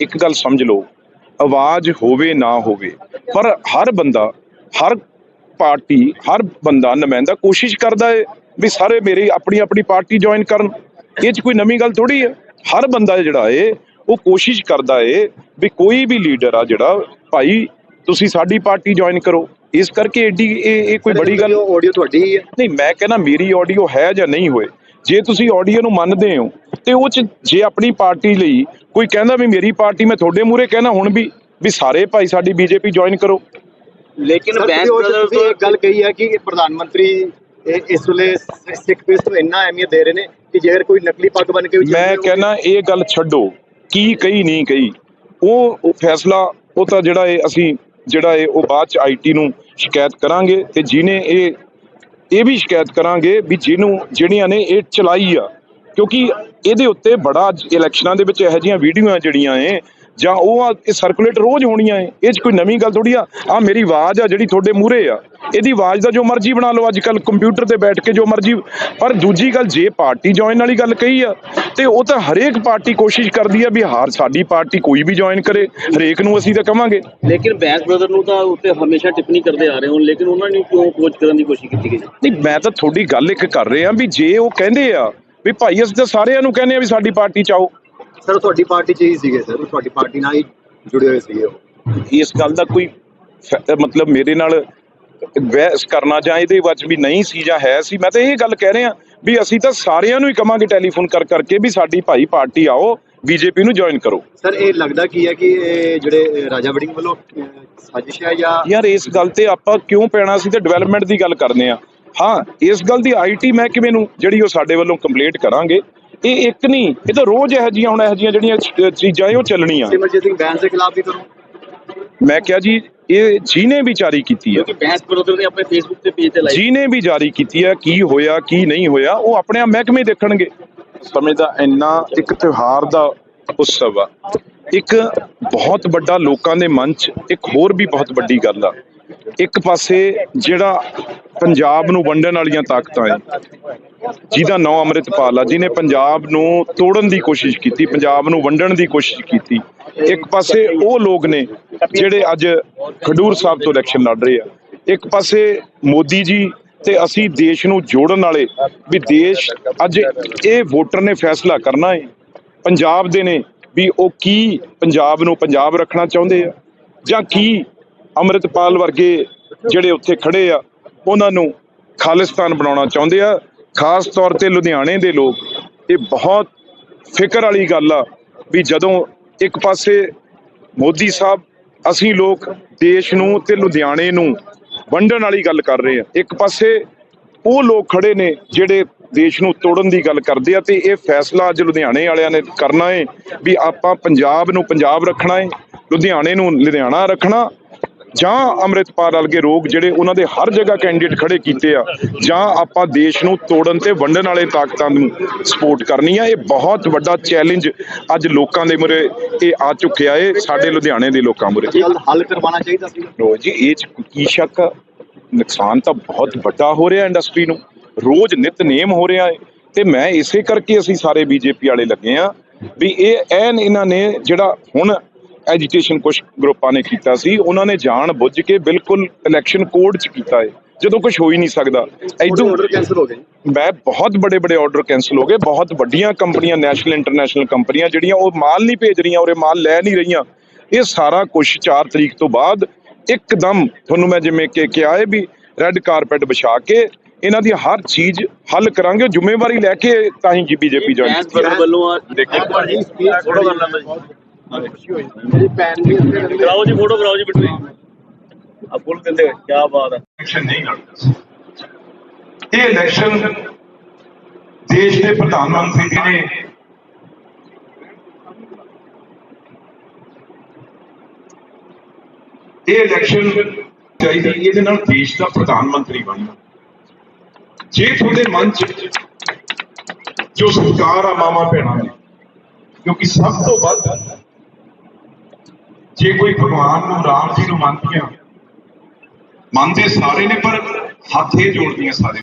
ਇੱਕ ਗੱਲ ਸਮਝ ਲਓ ਆਵਾਜ਼ ਹੋਵੇ ਨਾ ਹੋਵੇ ਪਰ ਹਰ ਬੰਦਾ ਹਰ ਪਾਰਟੀ ਹਰ ਬੰਦਾ ਨੁਮਾਇੰਦਾ ਕੋਸ਼ਿਸ਼ ਕਰਦਾ ਹੈ ਵੀ ਸਾਰੇ ਮੇਰੀ ਆਪਣੀ ਆਪਣੀ ਪਾਰਟੀ ਜੁਆਇਨ ਕਰਨ। ਇਹ 'ਚ ਕੋਈ ਨਵੀਂ ਗੱਲ ਥੋੜੀ ਹੈ। ਹਰ ਬੰਦਾ ਜਿਹੜਾ ਏ ਉਹ ਕੋਸ਼ਿਸ਼ ਕਰਦਾ ਏ ਵੀ ਕੋਈ ਵੀ ਲੀਡਰ ਆ ਜਿਹੜਾ ਭਾਈ ਤੁਸੀਂ ਸਾਡੀ ਪਾਰਟੀ ਜੁਆਇਨ ਕਰੋ। ਇਸ ਕਰਕੇ ਏਡੀ ਇਹ ਇਹ ਕੋਈ ਬੜੀ ਗੱਲ ਆਡੀਓ ਤੁਹਾਡੀ ਹੀ ਹੈ। ਨਹੀਂ ਮੈਂ ਕਹਿੰਦਾ ਮੇਰੀ ਆਡੀਓ ਹੈ ਜਾਂ ਨਹੀਂ ਹੋਏ। ਜੇ ਤੁਸੀਂ ਆਡੀਓ ਨੂੰ ਮੰਨਦੇ ਹੋ ਤੇ ਉਹ ਚ ਜੇ ਆਪਣੀ ਪਾਰਟੀ ਲਈ ਕੋਈ ਕਹਿੰਦਾ ਵੀ ਮੇਰੀ ਪਾਰਟੀ ਮੈਂ ਤੁਹਾਡੇ ਮੂਹਰੇ ਕਹਿਣਾ ਹੁਣ ਵੀ ਵੀ ਸਾਰੇ ਭਾਈ ਸਾਡੀ ਬੀਜੇਪੀ ਜੁਆਇਨ ਕਰੋ। ਲੇਕਿਨ ਬੈਂਸ ਬ੍ਰਦਰ ਤੋਂ ਇੱਕ ਗੱਲ ਕਹੀ ਹੈ ਕਿ ਪ੍ਰਧਾਨ ਮੰਤਰੀ ਇਸ ਵੇਲੇ ਸਿੱਖ ਪੀਸ ਨੂੰ ਇੰਨਾ ਅਹਿਮੀਅਤ ਦੇ ਰਹੇ ਨੇ ਕਿ ਜੇਕਰ ਕੋਈ ਨਕਲੀ ਪੱਗ ਬਣ ਕੇ ਵੀ ਮੈਂ ਕਹਿੰਦਾ ਇਹ ਗੱਲ ਛੱਡੋ ਕੀ ਕਹੀ ਨਹੀਂ ਕਹੀ। ਉਹ ਉਹ ਫੈਸਲਾ ਉਹ ਤਾਂ ਜਿਹੜਾ ਇਹ ਅਸੀਂ ਜਿਹੜਾ ਇਹ ਉਹ ਬਾਅਦ ਚ ਆਈਟੀ ਨੂੰ ਸ਼ਿਕਾਇਤ ਕਰਾਂਗੇ ਤੇ ਜਿਹਨੇ ਇਹ ਇਹ ਵੀ ਸ਼ਿਕਾਇਤ ਕਰਾਂਗੇ ਵੀ ਜਿਹਨੂੰ ਜਿਹੜੀਆਂ ਨੇ ਇਹ ਚਲਾਈ ਆ। ਕਿਉਂਕਿ ਇਹਦੇ ਉੱਤੇ ਬੜਾ ਇਲੈਕਸ਼ਨਾਂ ਦੇ ਵਿੱਚ ਇਹੋ ਜਿਹੀਆਂ ਵੀਡੀਓਆਂ ਜਿਹੜੀਆਂ ਏ ਜਾਂ ਉਹ ਇਹ ਸਰਕੂਲੇਟ ਰੋਜ਼ ਹੋਣੀਆਂ ਏ ਇਹ 'ਚ ਕੋਈ ਨਵੀਂ ਗੱਲ ਥੋੜੀ ਆ ਆ ਮੇਰੀ ਆਵਾਜ਼ ਆ ਜਿਹੜੀ ਤੁਹਾਡੇ ਮੂਹਰੇ ਆ ਇਹਦੀ ਆਵਾਜ਼ ਦਾ ਜੋ ਮਰਜ਼ੀ ਬਣਾ ਲਓ ਅੱਜ ਕੱਲ ਕੰਪਿਊਟਰ ਤੇ ਬੈਠ ਕੇ ਜੋ ਮਰਜ਼ੀ ਪਰ ਦੂਜੀ ਗੱਲ ਜੇ ਪਾਰਟੀ ਜੁਆਇਨ ਵਾਲੀ ਗੱਲ ਕਹੀ ਆ ਤੇ ਉਹ ਤਾਂ ਹਰੇਕ ਪਾਰਟੀ ਕੋਸ਼ਿਸ਼ ਕਰਦੀ ਆ ਵੀ ਹਾਰ ਸਾਡੀ ਪਾਰਟੀ ਕੋਈ ਵੀ ਜੁਆਇਨ ਕਰੇ ਹਰੇਕ ਨੂੰ ਅਸੀਂ ਤਾਂ ਕਵਾਂਗੇ। ਲੇਕਿਨ ਬੈਂਸ ਬ੍ਰਦਰ ਨੂੰ ਤਾਂ ਉੱਤੇ ਹਮੇਸ਼ਾ ਟਿੱਪਣੀ ਕਰਦੇ ਆ ਰਹੇ ਹੋ ਲੇਕਿਨ ਉਹਨਾਂ ਨੇ ਕਿਉਂ ਕੋਚ ਕਰਨ ਦੀ ਕੋਸ਼ਿਸ਼ ਕੀਤੀ ਗਈ? ਨਹੀਂ ਮੈਂ ਤਾਂ ਤੁਹਾਡੀ ਗੱਲ ਇੱਕ ਕਰ ਰਿਹਾ ਵੀ ਜੇ ਉਹ ਕਹਿੰਦੇ ਆ ਵੀ ਭਾਈ ਅਸੀਂ ਤਾਂ ਸਾਰਿਆਂ ਨੂੰ ਕਹਿੰਦੇ ਆ ਵੀ ਸਾਡੀ ਪਾਰਟੀ ਚ ਆਓ। ਸਰ ਤੁਹਾਡੀ ਪਾਰਟੀ ਚ ਹੀ ਸੀਗੇ ਸਰ ਤੁਹਾਡੀ ਪਾਰਟੀ ਨਾਲ ਹੀ ਜੁੜੇ ਹੋਏ ਸੀਗੇ ਉਹ। ਇਸ ਗੱਲ ਦਾ ਕੋਈ ਫ- ਮਤਲਬ ਮੇਰੇ ਨਾਲ ਬਹਿਸ ਕਰਨਾ ਜਾਂ ਇਹਦੇ ਵਿੱਚ ਵੀ ਨਹੀਂ ਸੀ ਜਾਂ ਹੈ ਸੀ ਮੈਂ ਤਾਂ ਇਹ ਗੱਲ ਕਹਿ ਰਿਹਾ ਵੀ ਅਸੀਂ ਤਾਂ ਸਾਰਿਆਂ ਨੂੰ ਹੀ ਕਵਾਂਗੇ ਟੈਲੀਫੋਨ ਕਰ ਕਰਕੇ ਵੀ ਸਾਡੀ ਭਾਈ ਪਾਰਟੀ ਆਓ ਬੀਜੇਪੀ ਨੂੰ ਜੁਆਇਨ ਕਰੋ। ਸਰ ਇਹ ਲੱਗਦਾ ਕੀ ਹੈ ਕਿ ਇਹ ਜਿਹੜੇ ਰਾਜਾ ਵੜਿੰਗ ਵੱਲੋਂ ਅਹ, ਸਾਜ਼ਿਸ਼ ਹੈ ਜਾਂ ਯਾਰ ਇਸ ਗੱਲ ਤੇ ਆਪਾਂ ਕਿਉਂ ਪੈਣਾ? ਸੀ ਤੇ ਡਿਵੈਲਪਮੈਂਟ ਦੀ ਗੱਲ ਕਰਨੇ ਆ ਹਾਂ ਇਸ ਗੱਲ ਦੀ ਆਈਟੀ ਮਹਿਕਮੇ ਨੂੰ ਜਿਹੜੀ ਉਹ ਸਾਡੇ ਵੱਲੋਂ ਕੰਪਲੀਟ ਕਰਾਂਗੇ ਇਹ ਇੱਕ ਨਹੀਂ ਇਹ ਤਾਂ ਰੋਜ਼ ਇਹੋ ਜਿਹੀਆਂ ਹੁਣ ਇਹੋ ਜਿਹੀਆਂ ਜਿਹੜੀਆਂ ਚੀਜ਼ਾਂ ਉਹ ਚੱਲਣੀਆਂ। ਸਿਮਰਜੀਤ ਸਿੰਘ ਬੈਂਸ ਦੇ ਖਿਲਾਫ ਵੀ ਕਰੋ। ਮੈਂ ਕਿਹਾ ਜੀ ਇਹ ਜਿਹਨੇ ਵੀ ਜਾਰੀ ਕੀਤੀ ਆ ਕਿਉਂਕਿ ਬੈਂਸ ਬ੍ਰਦਰ ਨੇ ਆਪਣੇ ਫੇਸਬੁੱਕ ਤੇ ਪੇਜ ਤੇ ਲਾਈਵ ਜਿਹਨੇ ਵੀ ਜਾਰੀ ਕੀਤੀ ਹੈ ਕੀ ਹੋਇਆ ਕੀ ਨਹੀਂ ਹੋਇਆ ਉਹ ਆਪਣੇ ਆਪ ਮਹਿਕਮੇ ਦੇਖਣਗੇ। ਸਮੇਂ ਦਾ ਇੰਨਾ ਇੱਕ ਤਿਉਹਾਰ ਦਾ ਉਤਸਵ ਆ। ਇੱਕ ਬਹੁਤ ਵੱਡਾ ਲੋਕਾਂ ਦੇ ਮਨ 'ਚ ਇੱਕ ਹੋਰ ਵੀ ਬਹੁਤ ਵੱਡੀ ਗੱਲ ਆ। ਇੱਕ ਪਾਸੇ ਜਿਹੜਾ ਪੰਜਾਬ ਨੂੰ ਵੰਡਣ ਵਾਲੀਆਂ ਤਾਕਤਾਂ ਹੈ। ਜਿਹਦਾ ਨਾਂ ਅੰਮ੍ਰਿਤਪਾਲ ਆ, ਜਿਹਨੇ ਪੰਜਾਬ ਨੂੰ ਤੋੜਨ ਦੀ ਕੋਸ਼ਿਸ਼ ਕੀਤੀ, ਪੰਜਾਬ ਨੂੰ ਵੰਡਣ ਦੀ ਕੋਸ਼ਿਸ਼ ਕੀਤੀ। ਇੱਕ ਪਾਸੇ ਉਹ ਲੋਕ ਨੇ ਜਿਹੜੇ ਅੱਜ ਖਡੂਰ ਸਾਹਿਬ ਤੋਂ ਇਲੈਕਸ਼ਨ ਲੜ ਰਹੇ ਆ। ਇੱਕ ਪਾਸੇ ਮੋਦੀ ਜੀ ਤੇ ਅਸੀਂ ਦੇਸ਼ ਨੂੰ ਜੋੜਨ ਵਾਲੇ ਵੀ ਦੇਸ਼ ਅੱਜ ਇਹ ਵੋਟਰ ਨੇ ਫੈਸਲਾ ਕਰਨਾ ਹੈ। ਪੰਜਾਬ ਦੇ ਨੇ ਵੀ ਉਹ ਕੀ ਪੰਜਾਬ ਨੂੰ ਪੰਜਾਬ ਰੱਖਣਾ ਚਾਹੁੰਦੇ ਆ ਜਾਂ ਕੀ ਅੰਮ੍ਰਿਤਪਾਲ ਵਰਗੇ ਜਿਹੜੇ ਉੱਥੇ ਖੜੇ ਆ ਉਹਨਾਂ ਨੂੰ ਖਾਲਿਸਤਾਨ ਬਣਾਉਣਾ ਚਾਹੁੰਦੇ ਆ। ਖਾਸ ਤੌਰ ਤੇ ਲੁਧਿਆਣੇ ਦੇ ਲੋਕ। ਇਹ ਬਹੁਤ ਫਿਕਰ ਵਾਲੀ ਗੱਲ ਆ ਵੀ ਜਦੋਂ ਇੱਕ ਪਾਸੇ ਮੋਦੀ ਸਾਹਿਬ, ਅਸੀਂ ਲੋਕ ਦੇਸ਼ ਨੂੰ ਤੇ ਲੁਧਿਆਣੇ ਨੂੰ ਵੰਡਣ ਵਾਲੀ ਗੱਲ ਕਰ ਰਹੇ ਆ। ਇੱਕ ਪਾਸੇ ਉਹ ਲੋਕ ਖੜੇ ਨੇ ਜਿਹੜੇ ਦੇਸ਼ ਨੂੰ ਤੋੜਨ ਦੀ ਗੱਲ ਕਰਦੇ ਆ ਤੇ ਇਹ ਫੈਸਲਾ ਅੱਜ ਲੁਧਿਆਣੇ ਵਾਲਿਆਂ ਨੇ ਕਰਨਾ ਹੈ ਵੀ ਆਪਾਂ ਪੰਜਾਬ ਨੂੰ ਪੰਜਾਬ ਰੱਖਣਾ ਹੈ ਲੁਧਿਆਣੇ ਨੂੰ ਲੁਧਿਆਣਾ ਰੱਖਣਾ ਜਾਂ ਅੰਮ੍ਰਿਤਪਾਲ ਵਰਗੇ ਰੋਗ ਜਿਹੜੇ ਉਹਨਾਂ ਦੇ ਹਰ ਜਗ੍ਹਾ ਕੈਂਡੀਡੇਟ ਖੜੇ ਕੀਤੇ ਆ ਜਾਂ ਆਪਾਂ ਦੇਸ਼ ਨੂੰ ਤੋੜਨ ਤੇ ਵੰਡਣ ਵਾਲੇ ਤਾਕਤਾਂ ਨੂੰ ਸਪੋਰਟ ਕਰਨੀ ਆ ਇਹ ਬਹੁਤ ਵੱਡਾ ਚੈਲੰਜ ਅੱਜ ਲੋਕਾਂ ਦੇ ਮੁਰੇ ਇਹ ਆ ਚੁੱਕਿਆ ਏ ਸਾਡੇ ਲੁਧਿਆਣੇ ਦੇ ਲੋਕਾਂ ਮੁਰੇ ਹੱਲ ਕਰਵਾਉਣਾ ਚਾਹੀਦਾ ਸੀ। ਜੀ ਇਹ 'ਚ ਕੀ ਸ਼ੱਕ? ਨੁਕਸਾਨ ਤਾਂ ਬਹੁਤ ਵੱਡਾ ਹੋ ਰਿਹਾ ਇੰਡਸਟਰੀ ਨੂੰ। ਰੋਜ਼ ਨਿਤਨੇਮ ਹੋ ਰਿਹਾ ਹੈ ਤੇ ਮੈਂ ਇਸੇ ਕਰਕੇ ਅਸੀਂ ਸਾਰੇ ਬੀਜੇਪੀ ਵਾਲੇ ਲੱਗੇ ਆ ਵੀ ਇਹ ਐਨ ਇਹਨਾਂ ਨੇ ਜਿਹੜਾ ਹੁਣ ਐਜੀਟੇਸ਼ਨ ਕੁਝ ਗਰੁੱਪਾਂ ਨੇ ਕੀਤਾ ਸੀ ਉਹਨਾਂ ਨੇ ਜਾਣ ਬੁੱਝ ਕੇ ਬਿਲਕੁਲ ਇਲੈਕਸ਼ਨ ਕੋਡ 'ਚ ਕੀਤਾ ਹੈ ਜਦੋਂ ਕੁਝ ਹੋ ਹੀ ਨਹੀਂ ਸਕਦਾ। ਇਦੋਂ ਆਰਡਰ ਕੈਨਸਲ ਹੋ ਗਏ। ਮੈਂ ਬਹੁਤ ਬੜੇ ਬੜੇ ਆਰਡਰ ਕੈਨਸਲ ਹੋ ਗਏ ਬਹੁਤ ਵੱਡੀਆਂ ਕੰਪਨੀਆਂ ਨੈਸ਼ਨਲ ਇੰਟਰਨੈਸ਼ਨਲ ਕੰਪਨੀਆਂ ਜਿਹੜੀਆਂ ਉਹ ਮਾਲ ਨਹੀਂ ਭੇਜ ਰਹੀਆਂ ਔਰ ਇਹ ਮਾਲ ਲੈ ਨਹੀਂ ਰਹੀਆਂ। ਇਹ ਸਾਰਾ ਕੁਝ 4 ਤਰੀਕ ਤੋਂ ਬਾਅਦ ਇੱਕਦਮ ਤੁਹਾਨੂੰ ਮੈਂ ਜਿਵੇਂ ਕਿ ਕਿਹਾ ਹੈ ਵੀ ਰੈੱਡ ਕਾਰਪੈਟ ਵਿਛਾ ਕੇ ਇਹਨਾਂ ਦੀ ਹਰ ਚੀਜ਼ ਹੱਲ ਕਰਾਂਗੇ ਉਹ ਜ਼ਿੰਮੇਵਾਰੀ ਲੈ ਕੇ ਤਾਂ ਹੀ ਬੀਜੇਪੀ ਜੁਆਇਨ ਵੱਲੋਂ ਦੇਖੋ ਕਰ ਲੈਂਦਾ ਮੇਰੀ ਭੈਣ ਵੀ ਇੱਥੇ ਰਹਿੰਦੀ ਕਰਾਓ ਜੀ ਫੋਟੋ, ਕਰਾਓ ਜੀ ਬਿਟਰੀ ਆ ਫੁੱਲ ਦਿੰਦੇ ਕੀ ਬਾਤ ਹੈ ਇਲੈਕਸ਼ਨ ਨਹੀਂ ਲੜਦਾ ਇਹ ਇਲੈਕਸ਼ਨ ਦੇਸ਼ ਦੇ ਪ੍ਰਧਾਨ ਮੰਤਰੀ ਜੀ ਨੇ ਇਹ ਇਲੈਕਸ਼ਨ ਚਾਹੀਦੀ ਇਹਦੇ ਨਾਲ ਦੇਸ਼ ਦਾ ਪ੍ਰਧਾਨ ਮੰਤਰੀ ਬਣਨਾ ਜੇ ਤੁਹਾਡੇ ਮਨ ਚ ਜੋ ਸਰਕਾਰ ਆ ਮਾਮਾ ਭੈਣਾਂ ਨੇ ਕਿਉਂਕਿ ਸਭ ਤੋਂ ਵੱਧ ਜੇ ਕੋਈ ਭਗਵਾਨ ਨੂੰ ਰਾਮ ਜੀ ਨੂੰ ਮੰਨਦੀਆਂ, ਮੰਨਦੇ ਸਾਰੇ ਨੇ, ਪਰ ਹੱਥ ਇਹ ਜੋੜਦੀਆਂ ਸਾਰੇ।